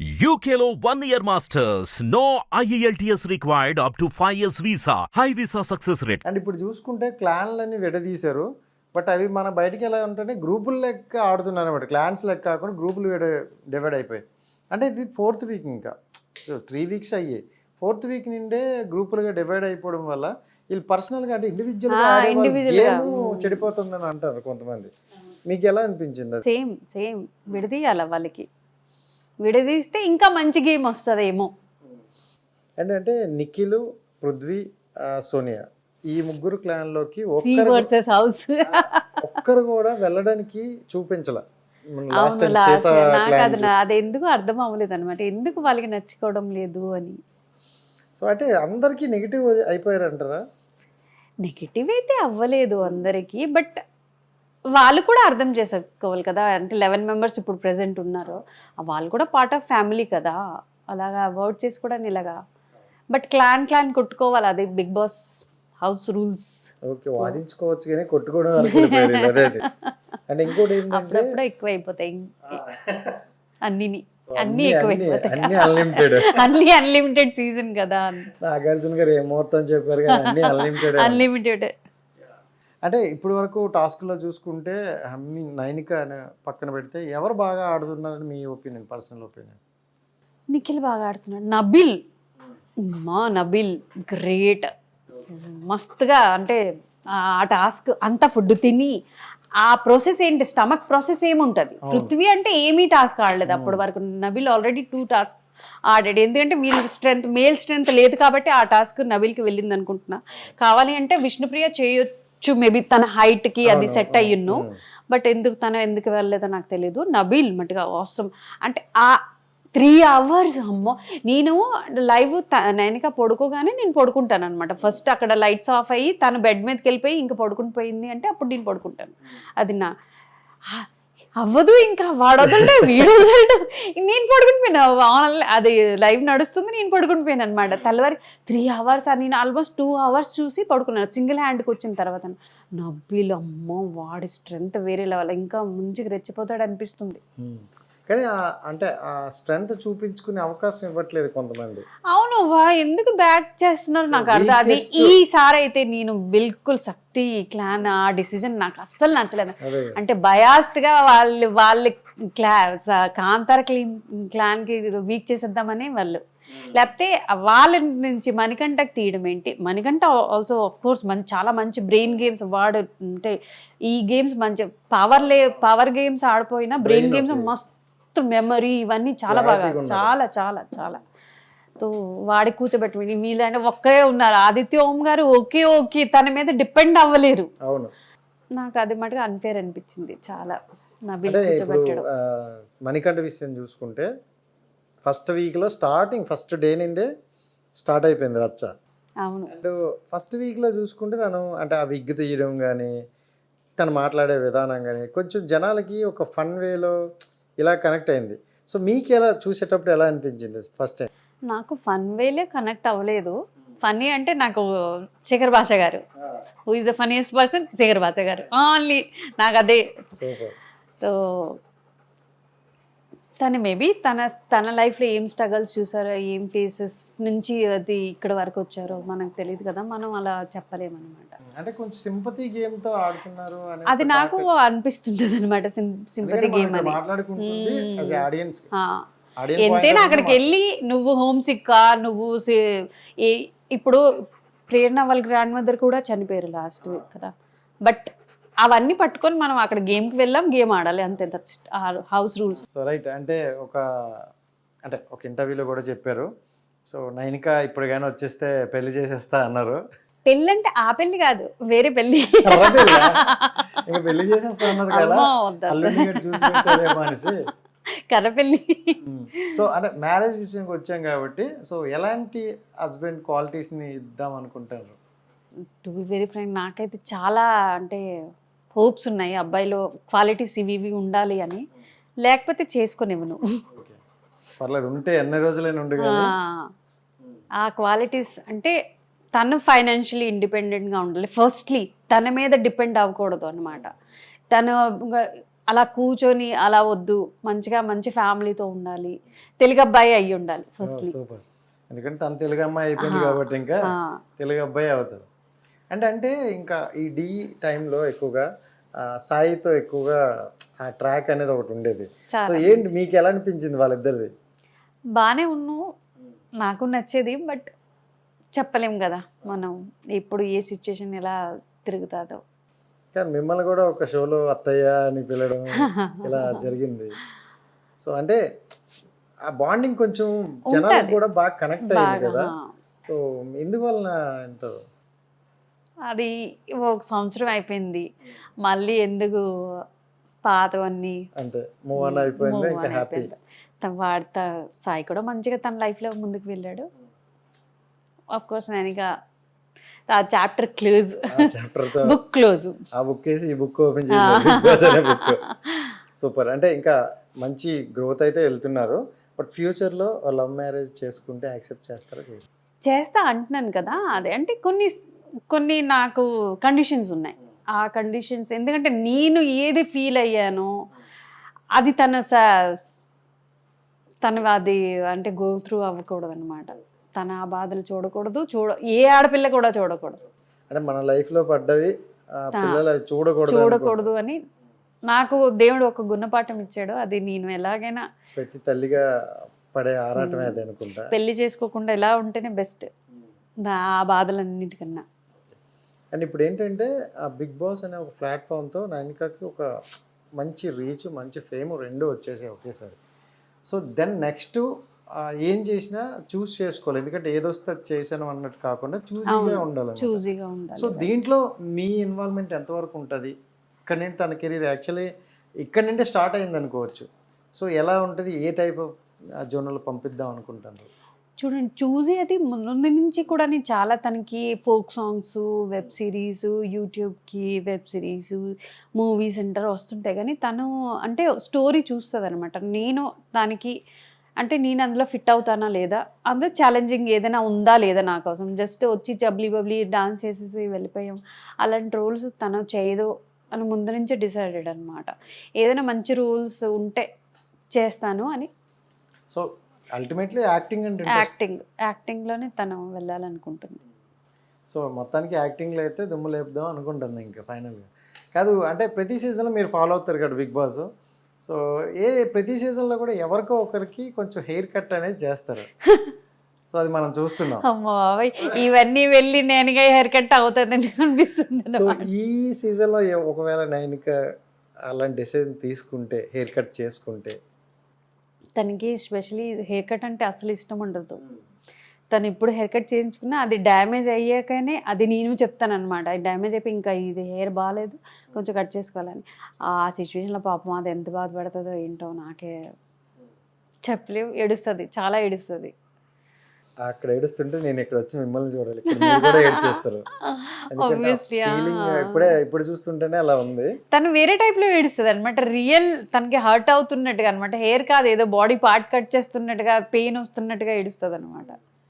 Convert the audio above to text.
UKLO one year masters. No E IELTS required up to 5 years visa. High visa success rate. And ఇప్పుడు చూసుకుంటే క్లాన్లన్నీ విడదీశారు. But అవి మన బయటికి ఎలా ఉంటుంటే గ్రూపుల లెక్క ఆడుతున్నారు అనమాట క్లాన్స్ లెక్క కాకుండా గ్రూపులు విడ డివైడ్ అయిపోయి అంటే ఇది ఫోర్త్ వీక్ ఇంకా. సో త్రీ వీక్స్ అయ్యాయి. ఫోర్త్ వీక్ నుండే గ్రూపులుగా డివైడ్ అయిపోవడం వల్ల వీళ్ళు పర్సనల్గా అంటే గా. గేమ్ చెడిపోతుందని అంటారు కొంతమంది. మీకు ఎలా అనిపించింది సేమ్ సేమ్ విడదీయాల వాళ్ళకి? విడదీస్తే ఇంకా మంచి గేమ్ వస్తుందేమో. ఏంటంటే నిఖిల్ పృథ్వీ సోనియా ఈ ముగ్గురు త్రీ ఒక్కరు వర్సెస్ హౌస్ ఒక్కరు కూడా వెళ్ళడానికి చూపించల. క్లాన్ అది ఎందుకు అర్థం అవ్వలేదు అనమాట ఎందుకు వాళ్ళకి నచ్చుకోవడం లేదు అని. సో అంటే అందరికి నెగిటివ్ అయిపోయారంటారా? నెగిటివ్ అయితే అవ్వలేదు అందరికీ బట్ వాళ్ళు కూడా అర్థం చేసుకోవాలి కదా. అంటే లెవెన్ మెంబర్స్ ఇప్పుడు ప్రెసెంట్ ఉన్నారు. వాళ్ళు కూడా పార్ట్ ఆఫ్ ఫ్యామిలీ కదా. అలాగా అవాయిడ్ చేసుకోవడానికి ఇలాగా. బట్ క్లాన్ క్లాన్ కొట్టుకోవాలి. అది Bigg Boss house rules okay వాదించుకోవచ్చు కానీ కొట్టుకోవడం అదే అండ్ ఇంకోటి ఏంటంటే అప్పుడప్పుడు ఎక్కువ అయిపోతాయి అన్నిని. అన్నీ అన్లిమిటెడ్ అన్ని అన్లిమిటెడ్ సీజన్ కదా. నాగార్జున గారు ఏం మొత్తం చెప్పారు కానీ అన్ని అన్లిమిటెడ్ అన్లిమిటెడ్ అంటే ఇప్పుడు వరకు టాస్క్లో చూసుకుంటే హమ్మి నైనిక అనే పక్కన పెడితే ఎవరు బాగా ఆడుతున్నారని మీ ఒపీనియన్ పర్సనల్ ఒపీనియన్? నిఖిల్ బాగా ఆడుతున్నాడు. నబిల్. మా నబిల్. గ్రేట్ మస్తుగా అంటే ఆ టాస్క్ అంత ఫుడ్ తిని ఆ ప్రాసెస్ ఏంటి? స్టమక్ ప్రాసెస్ ఏముంటది. పృథ్వీ అంటే ఏమీ టాస్క్ ఆడలేదు అప్పటి వరకు. నబిల్ ఆల్రెడీ టూ టాస్క్స్ ఆడాడు. ఎందుకంటే వీళ్ళకి స్ట్రెంత్ మేల్ స్ట్రెంత్ లేదు కాబట్టి ఆ టాస్క్ నబిల్కి వెళ్ళింది అనుకుంటున్నా కావాలి అంటే విష్ణుప్రియ చేయొచ్చు మేబీ తన height కి అది సెట్ అయ్యున్ను. బట్ ఎందుకు తను ఎందుకు వెళ్ళలేదో నాకు తెలియదు నబీల్ మట్టుగా అవసరం అంటే ఆ త్రీ అవర్స్ అమ్మో. నేను లైవ్ నైనిక పడుకోగానే నేను పడుకుంటాను అనమాట ఫస్ట్ అక్కడ లైట్స్ ఆఫ్ అయ్యి తను బెడ్ మీదకి వెళ్ళిపోయి ఇంకా పడుకుని పోయింది అంటే అప్పుడు నేను పడుకుంటాను. అది నా. అవ్వదు ఇంకా. వాడొద్దంటే వీడు నేను పడుకుని పోయినా అది లైవ్ నడుస్తుంది నేను పడుకునిపోయాను అనమాట తెల్లవారి త్రీ అవర్స్ నేను ఆల్మోస్ట్ టూ అవర్స్ చూసి పడుకున్నాను సింగిల్ హ్యాండ్కి వచ్చిన తర్వాత. నబ్బీలు అమ్మో వాడి స్ట్రెంగ్త్ వేరే లెవెల్ ఇంకా ముందుకు రెచ్చిపోతాడు అనిపిస్తుంది కానీ అంటే ఆ స్ట్రెంగ్త్ చూపించుకునే అవకాశం ఇవ్వట్లేదు కొంతమంది. అవును ఎందుకు బ్యాక్ చేస్తున్నారు? నాకు అర్థం అది ఈసారి అయితే నేను బిల్కుల్ శక్తి క్లాన్ ఆ డిసిజన్ నాకు అస్సలు నచ్చలేదు. అంటే బయాస్డ్గా వాళ్ళు వాళ్ళ క్లా కాంతార క్లీన్ క్లాన్కి వీక్ చేసేద్దామని వాళ్ళు. లేకపోతే వాళ్ళ నుంచి మణికంటకి తీయడం ఏంటి? మణికంట ఆల్సో ఆఫ్ కోర్స్ మంచి చాలా మంచి బ్రెయిన్ గేమ్స్ వాడు అంటే ఈ గేమ్స్ మంచి పవర్ లే పవర్ గేమ్స్ ఆడిపోయినా బ్రెయిన్ గేమ్స్ okay. మస్తు మెమరీ ఇవన్నీ చాలా బాగా. చాలా చాలా చాలా. తో వాడి కూర్చోబెట్టి వీళ్ళంటే ఒక్కరే ఉన్నారు. ఆదిత్య ఓం గారు ఓకే ఓకే. తన మీద డిపెండ్ అవ్వలేరు. అవును. నాకు అది మటుగా అన్ఫేర్ అనిపించింది చాలా. నా కూర్చోబెట్టడం. మణికంఠ విషయం చూసుకుంటే ఫస్ట్ వీక్లో స్టార్టింగ్ ఫస్ట్ డే నుండే స్టార్ట్ అయిపోయింది రచ్చ. అవును. అండ్ ఫస్ట్ వీక్లో చూసుకుంటే తను అంటే ఆ విగ్ తీయడం కానీ తను మాట్లాడే విధానం కానీ కొంచెం జనాలకి ఒక ఫన్ వేలో ఇలా కనెక్ట్ అయింది. సో మీకు ఎలా చూసేటప్పుడు ఎలా అనిపించింది ఫస్ట్ టైం? నాకు ఫన్ వేలే కనెక్ట్ అవ్వలేదు. ఫన్నీ అంటే నాకు శేఖర్ భాష గారు. Who is the funniest person Shekhar Basha గారు. ఓన్లీ నాకు అదే. సో తను మేబీ తన తన లైఫ్లో ఏం స్ట్రగల్స్ చూసారో ఏం ఫేసెస్ నుంచి అది ఇక్కడ వరకు వచ్చారో మనకు తెలియదు కదా మనం అలా చెప్పలేమన్నమాట. అంటే కొంచెం సింపతి గేమ్తో ఆడుతున్నారు అది నాకు. అనిపిస్తుంటది అనమాట సింపతి గేమ్ అని ఎంతైనా అక్కడికి వెళ్ళి నువ్వు హోమ్ సిక్కా నువ్వు ఇప్పుడు ప్రేరణ వాళ్ళ గ్రాండ్ మదర్ కూడా చనిపోయారు లాస్ట్ వీక్ కదా. బట్ అవన్నీ పట్టుకొని మనం అక్కడ గేమ్కి వెళ్ళాం గేమ్ ఆడాలి అంతే. హౌస్ రూల్స్ సో రైట్ అంటే ఒక అంటే ఒక ఇంటర్వ్యూలో కూడా చెప్పారు. సో నైనిక ఇప్పుడు కానీ వచ్చేస్తే పెళ్ళి చేసేస్తా అన్నారు. పెళ్ళి అంటే ఆ పెళ్ళి కాదు వేరే పెళ్ళి. పెళ్ళి చేసేస్తా అన్నారు కదా. సో అంటే మ్యారేజ్ విషయంకి వచ్చాం కాబట్టి సో ఎలాంటి హస్బెండ్ క్వాలిటీస్ని ఇద్దాం అనుకుంటారు? టు బి వెరీ ఫ్రెండ్ నాకైతే చాలా అంటే హోప్స్ ఉన్నాయి అబ్బాయిలో క్వాలిటీస్ ఇవి ఇవి ఉండాలి అని. లేకపోతే చేసుకునేవను ఓకే. పర్లేదు ఉంటే ఎన్ని రోజులైనా ఉండు ఆ క్వాలిటీస్ అంటే తను ఫైనాన్షియలీ ఇండిపెండెంట్గా ఉండాలి. ఫస్ట్లీ తన మీద డిపెండ్ అవ్వకూడదు అనమాట తను అలా కూర్చొని అలా వద్దు మంచిగా మంచి ఫ్యామిలీతో ఉండాలి తెలుగు అబ్బాయి అయ్యి ఉండాలి ఫస్ట్లీ. ఎందుకంటే తను తెలుగు అమ్మాయి అయిపోయింది. కాబట్టి ఇంకా తెలుగు అబ్బాయి అవుతారు. అంటే అంటే ఇంకా ఈ డి టైంలో ఎక్కువగా సాయితో ఎక్కువగా ఆ ట్రాక్ అనేది ఒకటి ఉండేది. సో ఏంటి మీకు ఎలా అనిపించింది వాళ్ళిద్దరిది? బాగానే ఉన్నావు నాకు నచ్చేది బట్ చెప్పలేం కదా మనం ఎప్పుడు ఏ సిచ్యుయేషన్ ఎలా తిరుగుతుందో. కానీ మిమ్మల్ని కూడా ఒక షోలో అత్తయ్య అని పిలవడం ఇలా జరిగింది. సో అంటే ఆ బాండింగ్ కొంచెం జనాలకు. కూడా బాగా కనెక్ట్ అయింది బాగా కదా. సో ఎందువలన అంటారు అది ఒక సంవత్సరం అయిపోయింది. మళ్ళీ ఎందుకు పాతవన్నీ అంతే మూవ్ ఆన్ అయిపోయింది ఇంకా హ్యాపీ. తన వాడు త- సాయి కూడా మంచిగా తన లైఫ్లో ముందుకు వెళ్ళాడు. ఆఫ్ కోర్స్ నేను ఇక ఆ చాప్టర్ క్లోజ్ బుక్ క్లోజ్ ఆ బుక్ వేసి ఈ బుక్ ఓపెన్ చేసి బుక్ సూపర్ అంటే ఇంకా మంచి గ్రోత్ అయితే వెళ్తున్నారు. బట్ ఫ్యూచర్లో లవ్ మ్యారేజ్ చేసుకుంటే యాక్సెప్ట్ చేస్తారా? చేస్తా అంటున్నాను కదా. అదే అంటే కొన్ని కొన్ని నాకు కండిషన్స్ ఉన్నాయి. ఆ కండిషన్స్ ఎందుకంటే నేను ఏది ఫీల్ అయ్యానో అది తన స- తను అది అంటే గో త్రూ అవ్వకూడదు అనమాట తన ఆ బాధలు చూడకూడదు చూడ ఏ ఆడపిల్ల కూడా చూడకూడదు. అంటే మన లైఫ్లో పడ్డవి చూడకూడదు చూడకూడదు అని నాకు దేవుడు ఒక గుణపాఠం ఇచ్చాడు. అది నేను ఎలాగైనా ప్రతి తల్లిగా పడే ఆరాటమే అది అనుకుంటా. పెళ్ళి చేసుకోకుండా ఎలా ఉంటేనే బెస్ట్ ఆ బాధలన్నిటికన్నా. అండ్ ఇప్పుడు ఏంటంటే ఆ బిగ్ బాస్ అనే ఒక ప్లాట్ఫామ్తో నైనికాకి ఒక మంచి రీచ్ మంచి ఫేమ్ రెండు వచ్చేసాయి ఒకేసారి. సో దెన్ నెక్స్ట్ ఏం చేసినా చూస్ చేసుకోవాలి. ఎందుకంటే ఏదొస్తే అది చేశాను అన్నట్టు కాకుండా చూసీగా చూజీగా ఉండాలి. సో దీంట్లో మీ ఇన్వాల్వ్మెంట్ ఎంతవరకు ఉంటుంది? ఇక్కడ నుండి తన కెరీర్ యాక్చువల్లీ ఇక్కడ నుండే స్టార్ట్ అయింది అనుకోవచ్చు సో ఎలా ఉంటుంది? ఏ టైప్ ఆఫ్ జోన్లో పంపిద్దాం అనుకుంటాను చూడండి చూసి అది ముందు నుంచి కూడా నేను చాలా తనకి ఫోక్ సాంగ్స్ వెబ్ సిరీస్ యూట్యూబ్కి వెబ్ సిరీస్ మూవీ సెంటర్ వస్తుంటాయి. కానీ తను అంటే స్టోరీ చూస్తుంది అనమాట నేను దానికి అంటే నేను అందులో ఫిట్ అవుతానా లేదా? అందులో ఛాలెంజింగ్ ఏదైనా ఉందా లేదా నా కోసం? జస్ట్ వచ్చి జబ్లీ బబ్లీ డాన్స్ చేసేసి వెళ్ళిపోయాం. అలాంటి రోల్స్ తను చేయదు అని ముందు నుంచే డిసైడెడ్ అనమాట ఏదైనా మంచి రూల్స్ ఉంటే చేస్తాను అని. So ultimately acting interest acting యాక్టింగ్లోనే తను వెళ్ళాలనుకుంటుంది. సో మొత్తానికి యాక్టింగ్లో అయితే దుమ్ము లేపుదాం అనుకుంటుంది ఇంకా ఫైనల్గా కాదు అంటే ప్రతి సీజన్లో మీరు ఫాలో అవుతారు కదా బిగ్ బాస్ సో ఏ ప్రతి సీజన్లో కూడా ఎవరికో ఒకరికి కొంచెం హెయిర్ కట్ అనేది చేస్తారు. సో అది మనం చూస్తున్నాం. అమ్మో ఇవన్నీ వెళ్ళి నేనుగా హెయిర్ కట్ అవుతుందని అనిపిస్తుంది సో. ఈ సీజన్లో ఒకవేళ నైన్క అలాంటి డిసిజన్ తీసుకుంటే హెయిర్ కట్ చేసుకుంటే తనకి స్పెషలీ హెయిర్ కట్ అంటే అసలు ఇష్టం ఉండదు. తను ఇప్పుడు హెయిర్ కట్ చేయించుకున్నా అది డ్యామేజ్ అయ్యాకనే అది నేను చెప్తాను అనమాట డ్యామేజ్ అయిపోయి ఇంకా ఇది హెయిర్ బాగాలేదు కొంచెం కట్ చేసుకోవాలని. ఆ సిచ్యువేషన్లో పాపం అది ఎంత బాధపడుతుందో ఏంటో నాకే చెప్పలేవు ఏడుస్తుంది చాలా ఏడుస్తుంది. అక్కడ ఏడుస్తుంటే నేను ఇక్కడ వచ్చి మిమ్మల్ని చూడాలి. ఇక్కడ మీరు కూడా ఏడ్చేస్తారు. ఫీలింగ్. ఇప్పుడే ఇప్పుడు చూస్తుంటేనే అలా ఉంది. తను వేరే టైప్లో ఏడుస్తుంది అనమాట రియల్ తనకి హర్ట్ అవుతున్నట్టుగా అనమాట హెయిర్ కాదు ఏదో బాడీ పార్ట్ కట్ చేస్తున్నట్టుగా పెయిన్ వస్తున్నట్టుగా ఏడుస్తుంది అనమాట